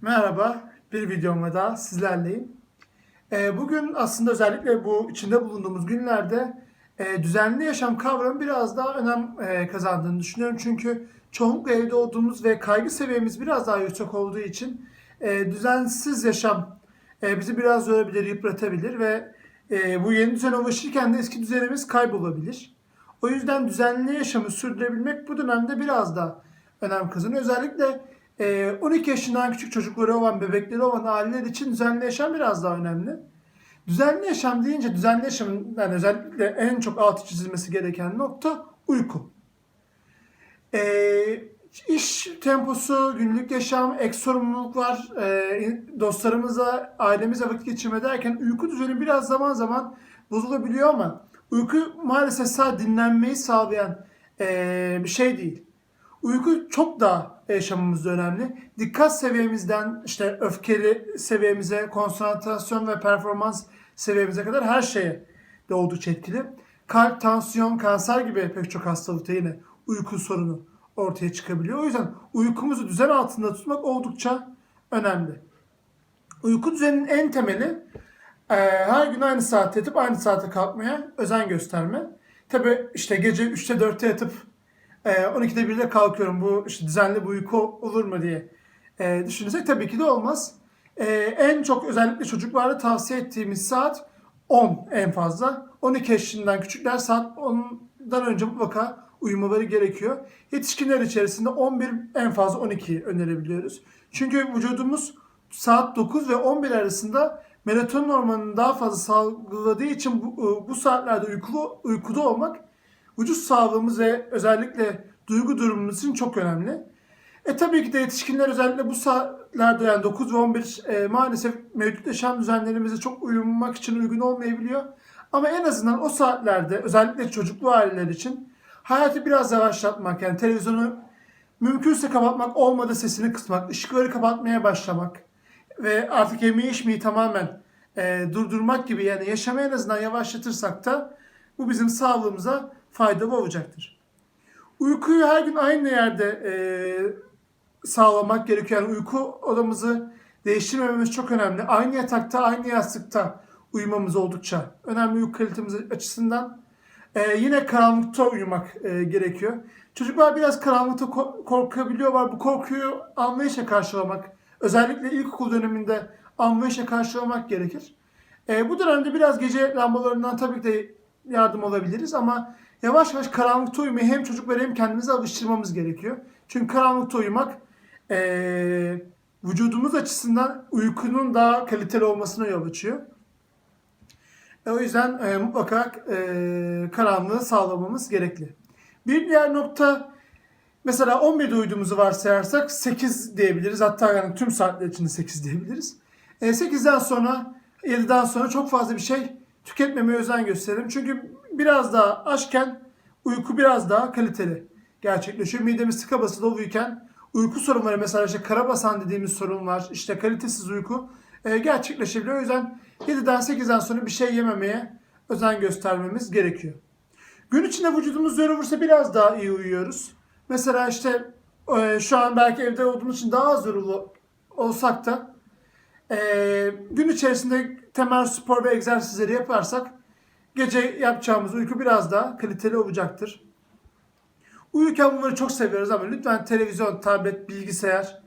Merhaba, bir videomla daha sizlerleyim. Ee, bugün aslında özellikle bu içinde bulunduğumuz günlerde e, düzenli yaşam kavramı biraz daha önem e, kazandığını düşünüyorum. Çünkü çoğunlukla evde olduğumuz ve kaygı seviyemiz biraz daha yüksek olduğu için e, düzensiz yaşam bizi biraz yorabilir, yıpratabilir ve bu yeni düzene ulaşırken de eski düzenimiz kaybolabilir. O yüzden düzenli yaşamı sürdürebilmek bu dönemde biraz daha önem kazanıyor. Özellikle 12 yaşından küçük çocukları olan, bebekleri olan aileler için düzenli yaşam biraz daha önemli. Düzenli yaşam deyince düzenli yaşamın yani özellikle en çok altı çizilmesi gereken nokta uyku. E, iş temposu, günlük yaşam, ek sorumluluklar, e, dostlarımızla, ailemizle vakit geçirme derken uyku düzeni biraz zaman zaman bozulabiliyor ama uyku maalesef sadece dinlenmeyi sağlayan e, bir şey değil. Uyku çok daha yaşamımızda önemli. Dikkat seviyemizden işte öfkeli seviyemize, konsantrasyon ve performans seviyemize kadar her şeye de oldukça etkili. Kalp, tansiyon, kanser gibi pek çok hastalıkta yine uyku sorunu ortaya çıkabiliyor. O yüzden uykumuzu düzen altında tutmak oldukça önemli. Uyku düzeninin en temeli e, her gün aynı saatte yatıp aynı saate kalkmaya özen gösterme. Tabi işte gece 3'te 4'te yatıp e, 12'de 1'de kalkıyorum bu işte düzenli bir uyku olur mu diye e, düşünürsek tabii ki de olmaz. E, en çok özellikle çocuklarda tavsiye ettiğimiz saat 10 en fazla. 12 yaşından küçükler saat 10'dan önce mutlaka uyumaları gerekiyor. Yetişkinler içerisinde 11 en fazla 12 önerebiliyoruz. Çünkü vücudumuz saat 9 ve 11 arasında melatonin hormonunu daha fazla salgıladığı için bu, bu saatlerde uykulu, uykuda olmak vücut sağlığımız ve özellikle duygu durumumuz için çok önemli. E tabii ki de yetişkinler özellikle bu saatlerde yani 9 ve 11 e, maalesef mevcut yaşam düzenlerimize çok uyumak için uygun olmayabiliyor. Ama en azından o saatlerde özellikle çocuklu aileler için hayatı biraz yavaşlatmak yani televizyonu mümkünse kapatmak olmadı sesini kısmak, ışıkları kapatmaya başlamak ve artık yemeği içmeyi tamamen e, durdurmak gibi yani yaşamı en azından yavaşlatırsak da bu bizim sağlığımıza faydalı olacaktır. Uykuyu her gün aynı yerde e, sağlamak gerekiyor. Yani uyku odamızı değiştirmememiz çok önemli. Aynı yatakta, aynı yastıkta uyumamız oldukça önemli uyku kalitemiz açısından. E, yine karanlıkta uyumak e, gerekiyor. Çocuklar biraz karanlıkta ko- korkabiliyorlar. Bu korkuyu anlayışla karşılamak, özellikle ilkokul döneminde anlayışla karşılamak gerekir. E, bu dönemde biraz gece lambalarından tabii ki de yardım alabiliriz ama yavaş yavaş karanlıkta uyumayı hem çocukları hem kendimize alıştırmamız gerekiyor. Çünkü karanlıkta uyumak e, vücudumuz açısından uykunun daha kaliteli olmasına yol açıyor. E, o yüzden e, mutlaka e, karanlığı sağlamamız gerekli. Bir diğer nokta mesela 11'de uyuduğumuzu varsayarsak 8 diyebiliriz. Hatta yani tüm saatler içinde 8 diyebiliriz. E, 8'den sonra 7'den sonra çok fazla bir şey tüketmemeye özen gösterelim. Çünkü biraz daha açken uyku biraz daha kaliteli gerçekleşiyor. Midemiz tıka basa doluyken uyku sorunları mesela işte karabasan dediğimiz sorun var. İşte kalitesiz uyku e, gerçekleşebiliyor. O yüzden 7'den 8'den sonra bir şey yememeye özen göstermemiz gerekiyor. Gün içinde vücudumuz yorulursa biraz daha iyi uyuyoruz. Mesela işte e, şu an belki evde olduğumuz için daha az yorulu olsak da e, gün içerisinde temel spor ve egzersizleri yaparsak gece yapacağımız uyku biraz daha kaliteli olacaktır. Uyurken bunları çok seviyoruz ama lütfen televizyon, tablet, bilgisayar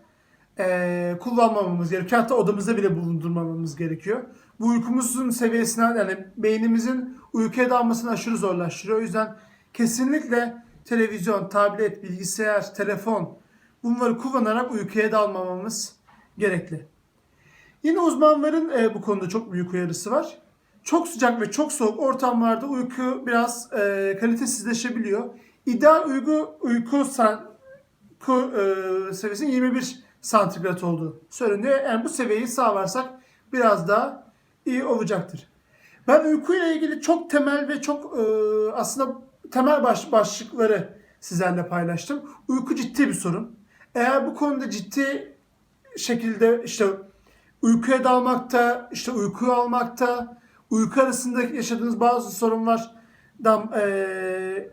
e, kullanmamamız gerekiyor. Hatta odamızda bile bulundurmamamız gerekiyor. Bu uykumuzun seviyesine yani beynimizin uykuya dalmasını aşırı zorlaştırıyor. O yüzden kesinlikle televizyon, tablet, bilgisayar, telefon bunları kullanarak uykuya dalmamamız gerekli. Yine uzmanların e, bu konuda çok büyük uyarısı var. Çok sıcak ve çok soğuk ortamlarda uyku biraz e, kalitesizleşebiliyor. İdeal uyku uyku san, ku, e, seviyesinin 21 santigrat olduğu söyleniyor. Yani bu seviyeyi sağlarsak biraz daha iyi olacaktır. Ben uykuyla ilgili çok temel ve çok e, aslında temel baş, başlıkları sizlerle paylaştım. Uyku ciddi bir sorun. Eğer bu konuda ciddi şekilde işte uykuya dalmakta, işte uykuyu almakta, uyku arasında yaşadığınız bazı sorunlardan e,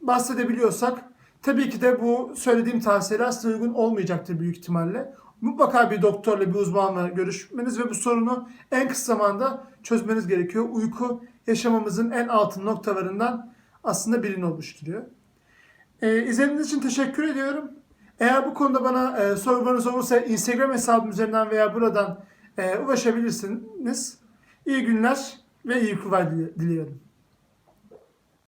bahsedebiliyorsak Tabii ki de bu söylediğim tavsiyeler size uygun olmayacaktır büyük ihtimalle. Mutlaka bir doktorla, bir uzmanla görüşmeniz ve bu sorunu en kısa zamanda çözmeniz gerekiyor. Uyku yaşamamızın en altın noktalarından aslında birini oluşturuyor. Ee, izlediğiniz için teşekkür ediyorum. Eğer bu konuda bana e, sorularınız olursa Instagram hesabım üzerinden veya buradan e, ulaşabilirsiniz. İyi günler ve iyi uykular dili- diliyorum.